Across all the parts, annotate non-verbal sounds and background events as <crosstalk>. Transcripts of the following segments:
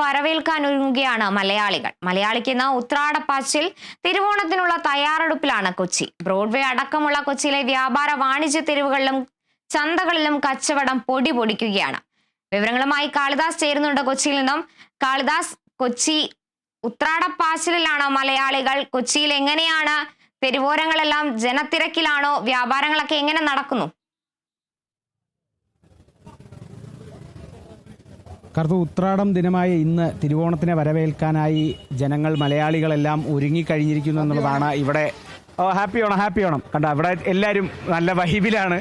വരവേൽക്കാൻ ഒരുങ്ങുകയാണ് മലയാളികൾ. മലയാളിക്കുന്ന ഉത്രാടപ്പാച്ചിൽ തിരുവോണത്തിനുള്ള തയ്യാറെടുപ്പിലാണ് കൊച്ചി. ബ്രോഡ്വേ അടക്കമുള്ള കൊച്ചിയിലെ വ്യാപാര വാണിജ്യ തെരുവുകളിലും ചന്തകളിലും കച്ചവടം പൊടി പൊടിക്കുകയാണ്. വിവരങ്ങളുമായി കാളിദാസ് ചേരുന്നുണ്ട് കൊച്ചിയിൽ നിന്നും. കാളിദാസ് കൊച്ചി ഉത്രാടപ്പാച്ചിലാണോ മലയാളികൾ കൊച്ചിയിൽ എങ്ങനെയാണ് തെരുവോരങ്ങളെല്ലാം ജനത്തിരക്കിലാണോ വ്യാപാരങ്ങളൊക്കെ എങ്ങനെ നടക്കുന്നു? കറുത്ത ഉത്രാടം ദിനമായ ഇന്ന് തിരുവോണത്തിനെ വരവേൽക്കാനായി ജനങ്ങൾ മലയാളികളെല്ലാം ഒരുങ്ങിക്കഴിഞ്ഞിരിക്കുന്നു എന്നുള്ളതാണ് ഇവിടെ. ഓ ഹാപ്പി ഓണം ഹാപ്പി ഓണം. കണ്ട ഇവിടെ എല്ലാവരും നല്ല വൈബിലാണ്.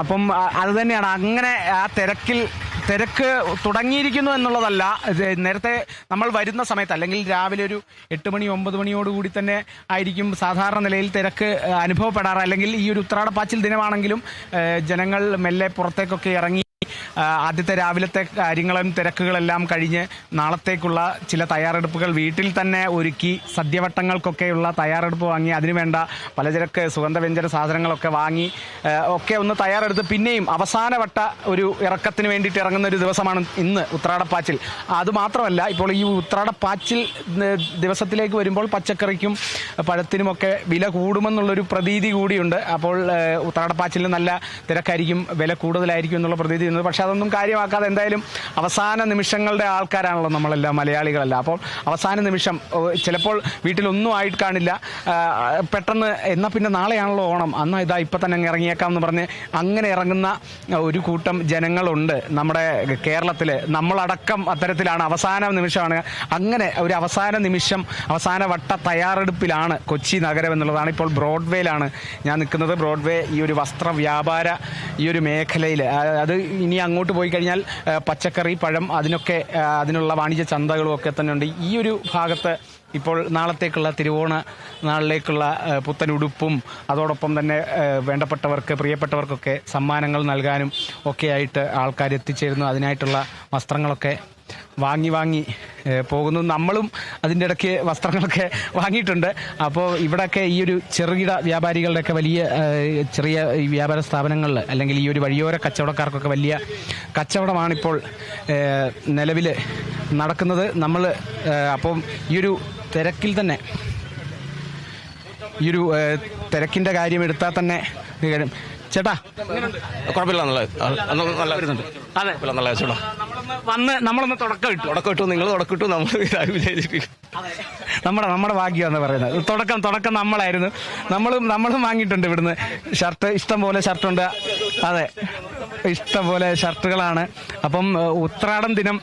അപ്പം അത് തന്നെയാണ്. അങ്ങനെ ആ തിരക്കിൽ തിരക്ക് തുടങ്ങിയിരിക്കുന്നു എന്നുള്ളതല്ല നേരത്തെ നമ്മൾ വരുന്ന സമയത്ത് അല്ലെങ്കിൽ രാവിലെ ഒരു എട്ട് മണി ഒമ്പത് മണിയോടുകൂടി തന്നെ ആയിരിക്കും സാധാരണ നിലയിൽ തിരക്ക് അനുഭവപ്പെടാറ്. അല്ലെങ്കിൽ ഈ ഒരു ഉത്രാടപ്പാച്ചിൽ ദിനമാണെങ്കിലും ജനങ്ങൾ മെല്ലെ പുറത്തേക്കൊക്കെ ഇറങ്ങി ആദ്യത്തെ രാവിലത്തെ കാര്യങ്ങളും തിരക്കുകളെല്ലാം കഴിഞ്ഞ് നാളത്തേക്കുള്ള ചില തയ്യാറെടുപ്പുകൾ വീട്ടിൽ തന്നെ ഒരുക്കി സദ്യവട്ടങ്ങൾക്കൊക്കെയുള്ള തയ്യാറെടുപ്പ് വാങ്ങി അതിനുവേണ്ട പലചരക്ക് സുഗന്ധവ്യഞ്ജന സാധനങ്ങളൊക്കെ വാങ്ങി ഒക്കെ ഒന്ന് തയ്യാറെടുത്ത് പിന്നെയും അവസാനവട്ട ഒരു ഇറക്കത്തിന് വേണ്ടിയിട്ട് ഇറങ്ങുന്ന ഒരു ദിവസമാണ് ഇന്ന് ഉത്രാടപ്പാച്ചിൽ. അതുമാത്രമല്ല ഇപ്പോൾ ഈ ഉത്രാടപ്പാച്ചിൽ ദിവസത്തിലേക്ക് വരുമ്പോൾ പച്ചക്കറിക്കും പഴത്തിനുമൊക്കെ വില കൂടുമെന്നുള്ളൊരു പ്രതീതി കൂടിയുണ്ട്. അപ്പോൾ ഉത്രാടപ്പാച്ചിൽ നല്ല തിരക്കായിരിക്കും വില കൂടുതലായിരിക്കും എന്നുള്ള പ്രതീതി പക്ഷേ അതൊന്നും കാര്യമാക്കാതെ എന്തായാലും അവസാന നിമിഷങ്ങളുടെ ആൾക്കാരാണല്ലോ നമ്മളെല്ലാം മലയാളികളല്ല. അപ്പോൾ അവസാന നിമിഷം ചിലപ്പോൾ വീട്ടിലൊന്നും ആയിട്ട് കാണില്ല. പെട്ടെന്ന് എന്നാൽ പിന്നെ നാളെയാണല്ലോ ഓണം. അന്നാ ഇതാ ഇപ്പം തന്നെ അങ്ങ് ഇറങ്ങിയേക്കാം എന്ന് പറഞ്ഞ് അങ്ങനെ ഇറങ്ങുന്ന ഒരു കൂട്ടം ജനങ്ങളുണ്ട് നമ്മുടെ കേരളത്തിൽ നമ്മളടക്കം അത്തരത്തിലാണ് അവസാന നിമിഷമാണ്. അങ്ങനെ ഒരു അവസാന നിമിഷം അവസാന വട്ട തയ്യാറെടുപ്പിലാണ് കൊച്ചി നഗരം എന്നുള്ളതാണ് ഇപ്പോൾ ബ്രോഡ്വേയിലാണ് ഞാൻ നിൽക്കുന്നത്. ബ്രോഡ്വേ ഈ ഒരു വസ്ത്ര വ്യാപാര ഈ ഒരു മേഖലയിൽ അത് ഇനി അങ്ങോട്ട് പോയി കഴിഞ്ഞാൽ പച്ചക്കറി പഴം അതിനൊക്കെ അതിനുള്ള വാണിജ്യ ചന്തകളും ഒക്കെ തന്നെ ഉണ്ട്. ഈ ഒരു ഭാഗത്ത് ഇപ്പോൾ നാളത്തേക്കുള്ള തിരുവോണ നാളിലേക്കുള്ള പുത്തൻ ഉടുപ്പും അതോടൊപ്പം തന്നെ വേണ്ടപ്പെട്ടവർക്ക് പ്രിയപ്പെട്ടവർക്കൊക്കെ സമ്മാനങ്ങൾ നൽകാനും ഒക്കെയായിട്ട് ആൾക്കാർ എത്തിച്ചേരുന്നു. അതിനായിട്ടുള്ള വസ്ത്രങ്ങളൊക്കെ വാങ്ങി വാങ്ങി പോകുന്നു. നമ്മളും അതിന്റെ ഇടയ്ക്ക് വസ്ത്രങ്ങളൊക്കെ വാങ്ങിയിട്ടുണ്ട്. അപ്പോൾ ഇവിടെയൊക്കെ ഈ ഒരു ചെറുകിട വ്യാപാരികളുടെയൊക്കെ വലിയ ചെറിയ വ്യാപാര സ്ഥാപനങ്ങളിൽ അല്ലെങ്കിൽ ഈ ഒരു വഴിയോര കച്ചവടക്കാർക്കൊക്കെ വലിയ കച്ചവടമാണിപ്പോൾ നിലവിൽ നടക്കുന്നത്. നമ്മൾ അപ്പം ഈ ഒരു തിരക്കിൽ തന്നെ ഈ ഒരു തിരക്കിന്റെ കാര്യം എടുത്താൽ തന്നെ ചേട്ടാ. കുഴപ്പമില്ല നല്ല നല്ല വരുന്നുണ്ട്. അതെ. നല്ല ചേട്ടാ വന്ന് നമ്മളൊന്ന് തുടക്കം ഇട്ടു. തുടക്കം ഇട്ടു നിങ്ങൾ തുടക്കം ഇട്ടു നമ്മൾ <laughs> വിചാരിച്ചിട്ട് നമ്മുടെ നമ്മുടെ ഭാഗ്യമാണെന്ന് പറയുന്നത്. തുടക്കം തുടക്കം നമ്മളായിരുന്നു. നമ്മളും നമ്മളും വാങ്ങിയിട്ടുണ്ട് ഇവിടുന്ന്. ഷർട്ട് ഇഷ്ടം പോലെ ഷർട്ടുണ്ട്. അതെ. ഇഷ്ടം പോലെ ഷർട്ടുകളാണ്. അപ്പം ഉത്രാടം ദിനം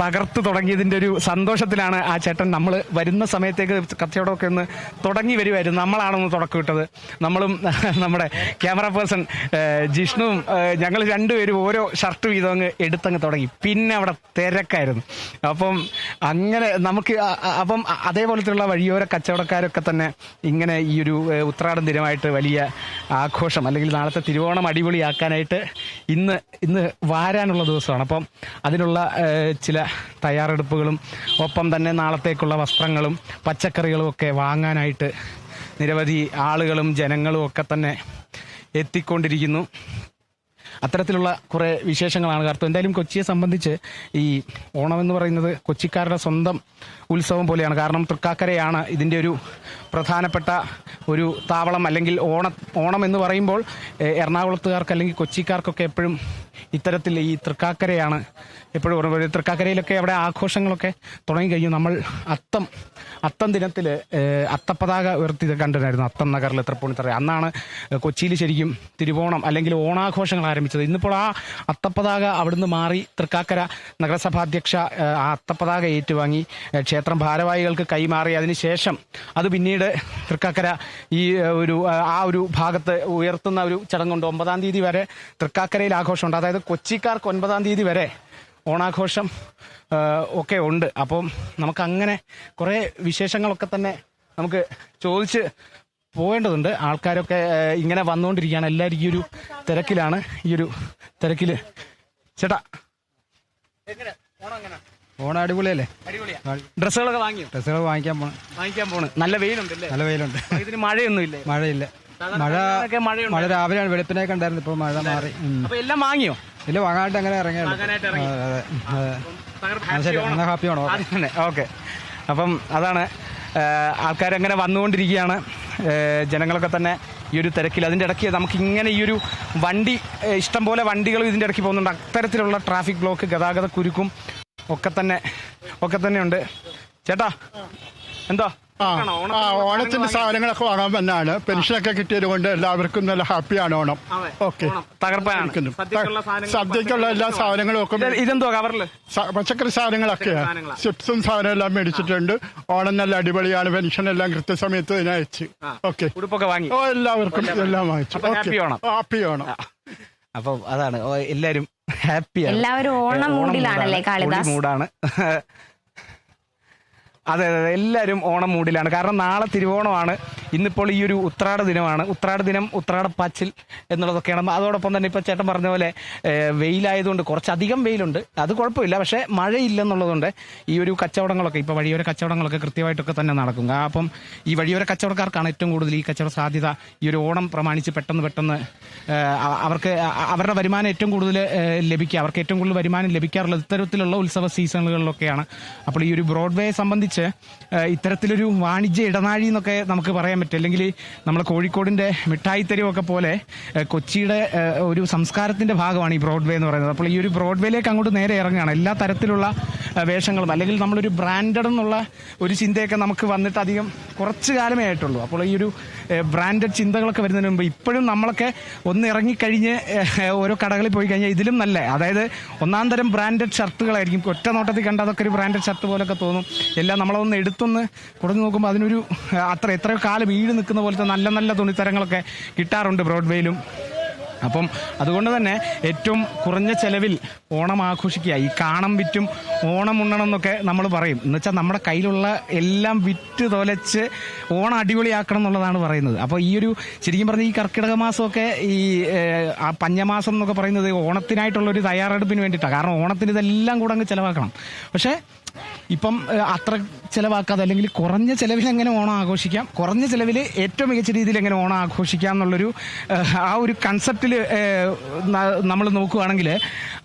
തകർത്തു തുടങ്ങിയതിന്റെ ഒരു സന്തോഷത്തിലാണ് ആ ചേട്ടൻ നമ്മൾ വരുന്ന സമയത്തേക്ക് കച്ചവടമൊക്കെ ഒന്ന് തുടങ്ങി വരുമായിരുന്നു നമ്മളാണൊന്ന് തുടക്കം ഇട്ടത്. നമ്മളും <laughs> നമ്മുടെ ക്യാമറ പേഴ്സൺ ജിഷ്ണുവും ഞങ്ങൾ രണ്ടുപേരും ഓരോ ഷർട്ട് വീതം അങ്ങ് എടുത്തങ്ങ് തുടങ്ങി. പിന്നെ അവിടെ തിരക്കായിരുന്നു. അപ്പം അങ്ങനെ നമുക്ക് അപ്പം അതേപോലത്തെയുള്ള വഴിയോര കച്ചവടക്കാരൊക്കെ തന്നെ ഇങ്ങനെ ഈ ഒരു ഉത്രാടം ദിനമായിട്ട് വലിയ ആഘോഷം അല്ലെങ്കിൽ നാളത്തെ തിരുവോണം അടിപൊളിയാക്കാനായിട്ട് ഇന്ന് ഇന്ന് വാരാനുള്ള ദിവസമാണ്. അപ്പം അതിനുള്ള ചില തയ്യാറെടുപ്പുകളും ഒപ്പം തന്നെ നാളത്തേക്കുള്ള വസ്ത്രങ്ങളും പച്ചക്കറികളും ഒക്കെ വാങ്ങാനായിട്ട് നിരവധി ആളുകളും ജനങ്ങളും ഒക്കെ തന്നെ എത്തിക്കൊണ്ടിരിക്കുന്നു. അത്തരത്തിലുള്ള കുറേ വിശേഷങ്ങളാണ്. കാർത്തു എന്തായാലും കൊച്ചിയെ സംബന്ധിച്ച് ഈ ഓണം എന്ന് പറയുന്നത് കൊച്ചിക്കാരുടെ സ്വന്തം ഉത്സവം പോലെയാണ്. കാരണം തൃക്കാക്കരയാണ് ഇതിന്റെ ഒരു പ്രധാനപ്പെട്ട ഒരു താവളം അല്ലെങ്കിൽ ഓണ ഓണം എന്ന് പറയുമ്പോൾ എറണാകുളത്തുകാർക്ക് അല്ലെങ്കിൽ കൊച്ചിക്കാർക്കൊക്കെ എപ്പോഴും ഇത്തരത്തിൽ ഈ തൃക്കാക്കരയാണ് എപ്പോഴും തൃക്കാക്കരയിലൊക്കെ അവിടെ ആഘോഷങ്ങളൊക്കെ തുടങ്ങിക്കഴിഞ്ഞു നമ്മൾ അത്തം അത്തം ദിനത്തിൽ അത്തപ്പതാക ഉയർത്തി കണ്ടിരുന്നായിരുന്നു അത്തം നഗറിൽ തൃപ്പൂണിത്തറ അന്നാണ് കൊച്ചിയിൽ ശരിക്കും തിരുവോണം അല്ലെങ്കിൽ ഓണാഘോഷങ്ങൾ ആരംഭിച്ചത്. ഇന്നിപ്പോൾ ആ അത്തപ്പതാക അവിടുന്ന് മാറി തൃക്കാക്കര നഗരസഭാധ്യക്ഷ ആ അത്തപ്പതാക ഏറ്റുവാങ്ങി ക്ഷേത്രം ഭാരവാഹികൾക്ക് കൈമാറി. അതിനുശേഷം അത് പിന്നീട് തൃക്കാക്കര ഈ ഒരു ആ ഒരു ഭാഗത്ത് ഉയർത്തുന്ന ഒരു ചടങ്ങുണ്ട്. ഒമ്പതാം തീയതി വരെ തൃക്കാക്കരയിൽ ആഘോഷമുണ്ട്. അതായത് കൊച്ചിക്കാർക്ക് ഒൻപതാം തീയതി വരെ ഓണാഘോഷം ഒക്കെ ഉണ്ട്. അപ്പം നമുക്കങ്ങനെ കുറേ വിശേഷങ്ങളൊക്കെ തന്നെ നമുക്ക് ചോദിച്ച് പോകേണ്ടതുണ്ട്. ആൾക്കാരൊക്കെ ഇങ്ങനെ വന്നുകൊണ്ടിരിക്കുകയാണ്. എല്ലാവരും ഈ ഒരു തിരക്കിലാണ്. ഈ ഒരു തിരക്കിൽ ചേട്ടാ ഓണം അടിപൊളിയല്ലേ? ഡ്രസ്സുകളൊക്കെ വാങ്ങി ഡ്രസ്സുകൾ വാങ്ങിക്കാൻ പോണ. വാങ്ങിക്കാൻ പോണ്. നല്ല വെയിലുണ്ട് നല്ല വെയിലുണ്ട്. ഇതിന് മഴയൊന്നും ഇല്ലേ? മഴയില്ല. മഴ മഴ രാവിലെയാണ് വെളുപ്പിനൊക്കെ ഉണ്ടായിരുന്നു ഇപ്പൊ മഴ മാറി. അപ്പൊ എല്ലാം വാങ്ങിയോ? ഇല്ല വാങ്ങാനായിട്ട് അങ്ങനെ ഇറങ്ങിയുള്ളൂ വാങ്ങാനായിട്ട് ഇറങ്ങി. അതെ, അതെ. അതെ ആ, ശരി എന്നാൽ ഹാപ്പി ആണോ ഓക്കെ. അപ്പം അതാണ് ആൾക്കാരങ്ങനെ വന്നുകൊണ്ടിരിക്കുകയാണ്. ജനങ്ങളൊക്കെ തന്നെ ഈ ഒരു തിരക്കിൽ. അതിന്റെ ഇടയ്ക്ക് നമുക്ക് ഇങ്ങനെ ഈ ഒരു വണ്ടി ഇഷ്ടംപോലെ ഇഷ്ടം പോലെ വണ്ടികളും ഇതിന്റെ ഇടയ്ക്ക് പോകുന്നുണ്ട്. അത്തരത്തിലുള്ള ട്രാഫിക് ബ്ലോക്ക് ഗതാഗത കുരുക്കും ഒക്കെ തന്നെ ഒക്കെ തന്നെ ഉണ്ട്. ചേട്ടാ എന്തോ? ഓണത്തിന്റെ സാധനങ്ങളൊക്കെ വാങ്ങാൻ വന്നാണ്. പെൻഷനൊക്കെ കിട്ടിയത് കൊണ്ട് എല്ലാവർക്കും നല്ല ഹാപ്പിയാണ് ഓണം. ഓക്കെ. തകർപ്പാണ്. സദ്യക്കുള്ള സാധനങ്ങൾ, സദ്യക്കുള്ള എല്ലാ സാധനങ്ങളും ഒക്കെ ഇതെന്തോ കവറിൽ പച്ചക്കറി സാധനങ്ങളൊക്കെയാ. ചിപ്സും സാധനം എല്ലാം മേടിച്ചിട്ടുണ്ട്. ഓണം നല്ല അടിപൊളിയാണ്. പെൻഷൻ എല്ലാം കൃത്യസമയത്ത് ഇതിനെ അയച്ച്. ഓക്കെ. വാങ്ങി. ഓ എല്ലാവർക്കും എല്ലാം വാങ്ങിച്ചു. ഹാപ്പി ഓണം. അപ്പം അതാണ്. എല്ലാരും എല്ലാവരും ഹാപ്പിയാണ്. എല്ലാവരും ഓണം മൂഡിലാണല്ലേ കാളിദാസ്? മൂടാണ്. അതെ അതെ എല്ലാവരും ഓണം മൂടിലാണ്. കാരണം നാളെ തിരുവോണമാണ്. ഇന്നിപ്പോൾ ഈ ഒരു ഉത്രാട ദിനമാണ്. ഉത്രാട ദിനം ഉത്രാട പാച്ചിൽ എന്നുള്ളതൊക്കെയാണ്. അതോടൊപ്പം തന്നെ ഇപ്പോൾ ചേട്ടൻ പറഞ്ഞ പോലെ വെയിലായതുകൊണ്ട് കുറച്ചധികം വെയിലുണ്ട്. അത് കുഴപ്പമില്ല. പക്ഷേ മഴയില്ലെന്നുള്ളതുകൊണ്ട് ഈ ഒരു കച്ചവടങ്ങളൊക്കെ ഇപ്പോൾ വഴിയോര കച്ചവടങ്ങളൊക്കെ കൃത്യമായിട്ടൊക്കെ തന്നെ നടക്കും. അപ്പം ഈ വഴിയോര കച്ചവടക്കാർക്കാണ് ഏറ്റവും കൂടുതൽ ഈ കച്ചവട സാധ്യത. ഈ ഒരു ഓണം പ്രമാണിച്ച് പെട്ടെന്ന് പെട്ടെന്ന് അവർക്ക് അവരുടെ വരുമാനം ഏറ്റവും കൂടുതൽ ലഭിക്കുക. അവർക്ക് ഏറ്റവും കൂടുതൽ വരുമാനം ലഭിക്കാറുള്ളത് ഇത്തരത്തിലുള്ള ഉത്സവ സീസണുകളിലൊക്കെയാണ്. അപ്പോൾ ഈ ഒരു ബ്രോഡ്വേയെ സംബന്ധിച്ച് ഏഹ്, ഇത്തരത്തിലൊരു വാണിജ്യ ഇടനാഴി എന്നൊക്കെ നമുക്ക് പറയാൻ പറ്റും. അല്ലെങ്കിൽ നമ്മൾ കോഴിക്കോടിന്റെ മിഠായി തെരുവൊക്കെ പോലെ കൊച്ചിയുടെ ഒരു സംസ്കാരത്തിന്റെ ഭാഗമാണ് ഈ ബ്രോഡ്വേ എന്ന് പറയുന്നത്. അപ്പോൾ ഈ ഒരു ബ്രോഡ്വേയിലേക്ക് അങ്ങോട്ട് നേരെ ഇറങ്ങുകയാണ്. എല്ലാ തരത്തിലുള്ള വേഷങ്ങളും അല്ലെങ്കിൽ നമ്മളൊരു ബ്രാൻഡഡ് എന്നുള്ള ഒരു ചിന്തയൊക്കെ നമുക്ക് വന്നിട്ട് അധികം കുറച്ച് കാലമേ ആയിട്ടുള്ളൂ. അപ്പോൾ ഈ ഒരു ബ്രാൻഡഡ് ചിന്തകളൊക്കെ വരുന്നതിന് മുമ്പ് ഇപ്പോഴും നമ്മളൊക്കെ ഒന്ന് ഇറങ്ങിക്കഴിഞ്ഞ് ഓരോ കടകളിൽ പോയി കഴിഞ്ഞാൽ ഇതിലും നല്ല? അതായത് ഒന്നാം തരം ബ്രാൻഡഡ് ഷർട്ടുകളായിരിക്കും. ഒറ്റ നോട്ടത്തിൽ കണ്ട അതൊക്കെ ഒരു ബ്രാൻഡഡ് ഷർട്ട് പോലൊക്കെ തോന്നും. എല്ലാം നമ്മളതൊന്ന് എടുത്തൊന്ന് കുറഞ്ഞു നോക്കുമ്പോൾ അതിനൊരു അത്ര എത്രയോ കാലം ഈട് നിൽക്കുന്ന പോലത്തെ നല്ല നല്ല തുണിത്തരങ്ങളൊക്കെ കിട്ടാറുണ്ട് ബ്രോഡ്വേയിലും. അപ്പം അതുകൊണ്ട് തന്നെ ഏറ്റവും കുറഞ്ഞ ചെലവിൽ ഓണം ആഘോഷിക്കുക. ഈ കാണം വിറ്റും ഓണം ഉണ്ണണം എന്നൊക്കെ നമ്മൾ പറയും. എന്ന് വെച്ചാൽ നമ്മുടെ കയ്യിലുള്ള എല്ലാം വിറ്റ് തൊലച്ച് ഓണം അടിപൊളിയാക്കണം എന്നുള്ളതാണ് പറയുന്നത്. അപ്പോൾ ഈ ഒരു ശരിക്കും പറഞ്ഞ ഈ കർക്കിടക മാസമൊക്കെ ഈ ആ പഞ്ഞമാസം എന്നൊക്കെ പറയുന്നത് ഓണത്തിനായിട്ടുള്ള ഒരു തയ്യാറെടുപ്പിന് വേണ്ടിയിട്ടാണ് കാരണം ഓണത്തിന് ഇതെല്ലാം കൂടെ അങ്ങ് ചിലവാക്കണം. പക്ഷേ ഇപ്പം അത്ര ചിലവാക്കാതെ അല്ലെങ്കിൽ കുറഞ്ഞ ചിലവിൽ എങ്ങനെ ഓണം ആഘോഷിക്കാം? കുറഞ്ഞ ചിലവിൽ ഏറ്റവും മികച്ച രീതിയിൽ എങ്ങനെ ഓണം ആഘോഷിക്കാം എന്നുള്ളൊരു ആ ഒരു കൺസെപ്റ്റിൽ നമ്മൾ നോക്കുകയാണെങ്കിൽ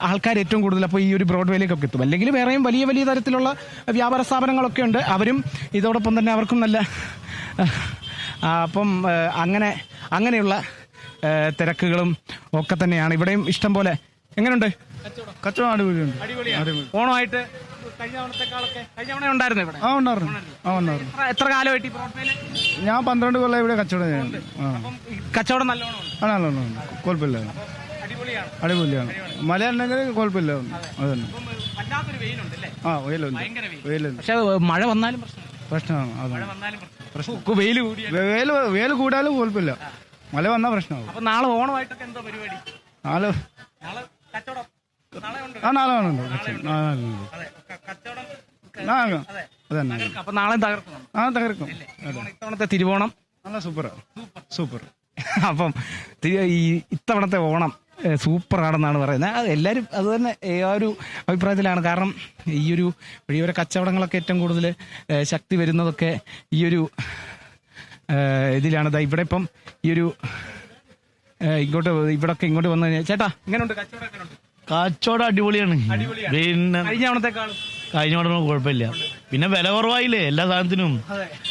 ആൾക്കാർ ഏറ്റവും കൂടുതൽ അപ്പോൾ ഈ ഒരു ബ്രോഡ്വേയിലേക്കൊക്കെ എത്തും അല്ലെങ്കിൽ വേറെയും വലിയ വലിയ തരത്തിലുള്ള വ്യാപാര സ്ഥാപനങ്ങളൊക്കെ ഉണ്ട്. അവരും ഇതോടൊപ്പം തന്നെ അവർക്കും നല്ല അപ്പം അങ്ങനെ അങ്ങനെയുള്ള തിരക്കുകളും ഒക്കെ തന്നെയാണ്. ഇവിടെയും ഇഷ്ടം പോലെ എങ്ങനെയുണ്ട് കച്ചവടം അടിപൊളിയുണ്ട്. ഓണമായിട്ട് കഴിഞ്ഞ തവണത്തെക്കാളൊക്കെ കഴിഞ്ഞ തവണ ഉണ്ടായിരുന്നു ഇവിടെ? ആ ഉണ്ടായിരുന്നു. ആ ഉണ്ടായിരുന്നു. എത്ര- എത്ര കാലമായിട്ട് ഈ ബ്രോഡ്വേയിൽ ഞാൻ പന്ത്രണ്ട് കൊല്ലം ഇവിടെ കച്ചവടം ചെയ്യുന്നുണ്ട് ആ. അപ്പം ഈ കച്ചവടം നല്ലോണം ഉണ്ട്. ആണല്ലോ കുഴപ്പമില്ല അടിപൊളിയാണ്. അടിപൊളിയാണ്. മല ഉണ്ടെങ്കിൽ കുഴപ്പമില്ല അതന്നെ അപ്പം വല്ലാത്തൊരു വെയിലുണ്ട് അല്ലേ? ആ വെയിലുണ്ട്. ഭയങ്കര വെയിൽ. വെയിലുണ്ട്. പക്ഷെ മഴ വന്നാലും പ്രശ്നം പ്രശ്നമാണ്. അതാണ് വന്നാലും പ്രശ്നം. വെയിൽ കൂടി വെയിൽ വെയിൽ കൂടാലും കുഴപ്പമില്ല. മല വന്നാൽ പ്രശ്നമാകും അപ്പൊ നാളെ ഓണമായിട്ടൊക്കെ എന്തോ പരിപാടി? നാല് നാളെ കച്ചവടം. ആ നാളെ ഉണ്ട്. അപ്പൊ നാളെ തകർക്കും. ആ തകർക്കും. ഇത്തവണത്തെ തിരുവോണം. നല്ല സൂപ്പർ. സൂപ്പർ. <laughs> അപ്പം ഈ ഇത്തവണത്തെ ഓണം സൂപ്പർ ആണെന്നാണ് പറയുന്നത്. അത് എല്ലാവരും അത് തന്നെ ആ ഒരു അഭിപ്രായത്തിലാണ്. കാരണം ഈ ഒരു വഴിയോര കച്ചവടങ്ങളൊക്കെ ഏറ്റവും കൂടുതൽ ശക്തി വരുന്നതൊക്കെ ഈ ഒരു ഇതിലാണ്. ഇവിടെ ഇപ്പം ഈ ഒരു ഇങ്ങോട്ട് ഇങ്ങോട്ട് ഇവിടൊക്കെ ഇങ്ങോട്ട് വന്നു കഴിഞ്ഞാൽ ചേട്ടാ ഇങ്ങനെയുണ്ട് കച്ചവടം എങ്ങനെയുണ്ട് കച്ചവടം അടിപൊളിയാണ്. പിന്നെ കഴിഞ്ഞ തവണത്തെക്കാളും. കഴിഞ്ഞ വട്ടം കുഴപ്പമില്ല. പിന്നെ വില കുറവായില്ലേ എല്ലാ സാധനത്തിനും?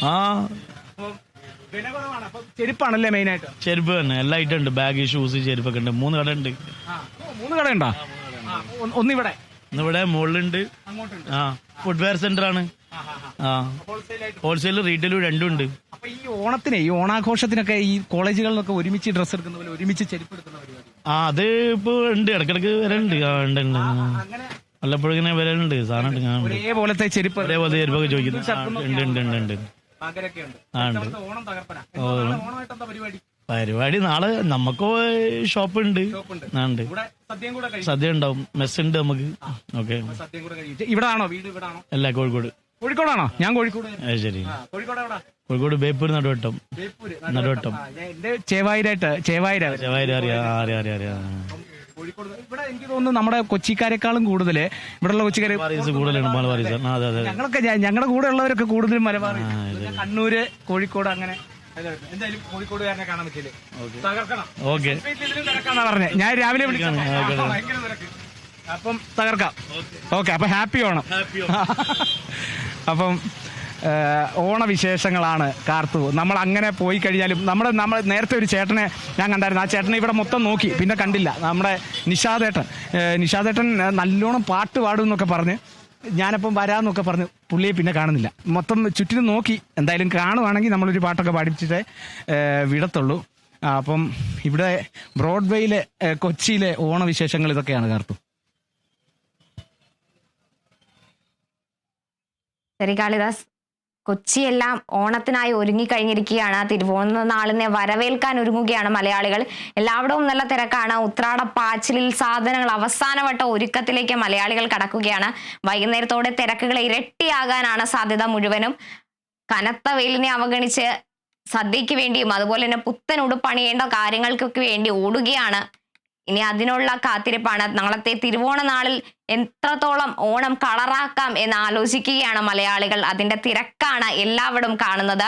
ആ. ചെരുപ്പാണല്ലേ വില കുറവാണ്. അപ്പം ചെരുപ്പാണല്ലേ മെയിനായിട്ട്? ചെരുപ്പ് തന്നെ. എല്ലാ ഐറ്റം ഉണ്ട്. ബാഗ് ഷൂസ് ചെരുപ്പൊക്കെ ഉണ്ട്. മൂന്ന് കട ഉണ്ട്. മൂന്ന് കട ഒന്ന് ഒന്നിവിടെ? ഇന്നിവിടെ മുകളിലുണ്ട് ആ. ഫുഡ്വെയർ സെന്റർ ആണ്. ആ ഹോൾസെയിൽ റീറ്റെയിലും രണ്ടും ഉണ്ട്. ഈ ഓണത്തിന് ഈ ഓണാഘോഷത്തിനൊക്കെ ഈ കോളേജുകളിലൊക്കെ ഒരുമിച്ച് ഡ്രസ്സ് എടുക്കുന്ന പോലെ ഒരുമിച്ച് ചെരുപ്പ് എടുക്കുന്ന പരിപാടി ആ അത് ഇപ്പൊ ഉണ്ട് ഇടക്കിടക്ക് വരലുണ്ട് ആ ഉണ്ട് ഉണ്ട്. വല്ലപ്പോഴും ഇങ്ങനെ വരലുണ്ട് സാധനം ഉണ്ട് ഉണ്ട്. ഒരേപോലത്തെ ചെരുപ്പ്. അതേപോലെ ചെരുപ്പൊക്കെ ചോദിക്കുന്നു. ആ, ഉണ്ട് ഉണ്ട് ഉണ്ട് ഉണ്ട്. ഉണ്ട്. ആ ഉണ്ട്. ഇത്തവണത്തെ ഓണം തകർപ്പന. ഓണമായിട്ട് എന്താ പരിപാടി? പരിപാടി നാളെ നമുക്ക് ഷോപ്പ് ഉണ്ട് ഷോപ്പുണ്ട്. ആ ഉണ്ട്. ഇവിടെ സദ്യയും കൂടെ സദ്യ ഉണ്ടാവും. മെസ് ഉണ്ട് നമുക്ക് ഓക്കെ. സദ്യയും കൂടെ ഇവിടെ ആണോ വീട് ഇവിടെ ആണോ അല്ല കോഴിക്കോട്. കോഴിക്കോടാണോ? ഞാൻ കോഴിക്കോട് ശരി. കോഴിക്കോട് എവിടെ? കോഴിക്കോട് ബേപ്പൂർ നടുവട്ടം. ബേപ്പൂര് നടുവട്ടം. ആ, ഞാൻ എന്റെ ചേവായിരായിട്ട് ചേവായിര. ചേവായിര അറിയാം. ആ, അറിയാം അറിയാം അറിയാം. കോഴിക്കോട് ഇവിടെ എനിക്ക് തോന്നുന്നു നമ്മുടെ കൊച്ചിക്കാരെക്കാളും കൂടുതൽ ഇവിടെയുള്ള കൊച്ചിക്കാര് മലബാറീസ് കൂടുതലാണ് മലബാറീസ് ആ, അതെ അതെ ഞങ്ങളൊക്കെ ഞ- ഞങ്ങളുടെ കൂടെ ഉള്ളവരൊക്കെ കൂടുതലും മലബാർ കണ്ണൂര് കോഴിക്കോട് അങ്ങനെ. എന്തായാലും കോഴിക്കോടുകാരനെ കാണാൻ പറ്റില്ലേ തകർക്കണം. ഓക്കെ. ഇതിലും തിരക്കാന്നാ പറഞ്ഞേ. ഞാൻ രാവിലെ വിളിക്കാം ആയിക്കോട്ടെ. ഭയങ്കര തിരക്ക്. അപ്പം തകർക്കാം. ഓക്കെ. അപ്പം ഹാപ്പി ഓണം. <laughs> അപ്പം ഓണവിശേഷങ്ങളാണ് കാർത്തു. നമ്മൾ അങ്ങനെ പോയി കഴിഞ്ഞാലും നമ്മൾ നമ്മൾ നേരത്തെ ഒരു ചേട്ടനെ ഞാൻ കണ്ടായിരുന്നു. ആ ചേട്ടനെ ഇവിടെ മൊത്തം നോക്കി. പിന്നെ കണ്ടില്ല. നമ്മുടെ നിഷാദേട്ടൻ. നിഷാദേട്ടൻ നല്ലോണം പാട്ട് പാടും എന്നൊക്കെ പറഞ്ഞ് ഞാനപ്പം വരാമെന്നൊക്കെ പറഞ്ഞ് പുള്ളിയെ പിന്നെ കാണുന്നില്ല. മൊത്തം ചുറ്റിനും നോക്കി. എന്തായാലും കാണുവാണെങ്കിൽ നമ്മളൊരു പാട്ടൊക്കെ പാടിപ്പിച്ചിട്ടേ ഏഹ്, വിടത്തുള്ളൂ. അപ്പം ഇവിടെ ബ്രോഡ്വേയിലെ കൊച്ചിയിലെ ഓണവിശേഷങ്ങൾ ഇതൊക്കെയാണ് കാർത്തു. ശരി കാളിദാസ് കൊച്ചിയെല്ലാം ഓണത്തിനായി ഒരുങ്ങിക്കഴിഞ്ഞിരിക്കുകയാണ്. തിരുവോണ നാളിനെ വരവേൽക്കാൻ ഒരുങ്ങുകയാണ് മലയാളികൾ. എല്ലാവിടവും നല്ല തിരക്കാണ്. ഉത്രാട പാച്ചിലിൽ സാധനങ്ങൾ അവസാനവട്ട ഒരുക്കത്തിലേക്ക് മലയാളികൾ കടക്കുകയാണ്. വൈകുന്നേരത്തോടെ തിരക്കുകൾ ഇരട്ടിയാകാനാണ് സാധ്യത മുഴുവനും. കനത്ത വെയിലിനെ അവഗണിച്ച് സദ്യയ്ക്ക് വേണ്ടിയും അതുപോലെ തന്നെ പുത്തൻ ഉടുപ്പണിയേണ്ട കാര്യങ്ങൾക്കൊക്കെ വേണ്ടി ഓടുകയാണ് ഇനി അതിനുള്ള കാത്തിരിപ്പാണ്. നാളത്തെ തിരുവോണ നാളിൽ എത്രത്തോളം ഓണം കളറാക്കാം എന്ന് ആലോചിക്കുകയാണ് മലയാളികൾ. അതിന്റെ തിരക്കാണ് എല്ലാവരും കാണുന്നത്.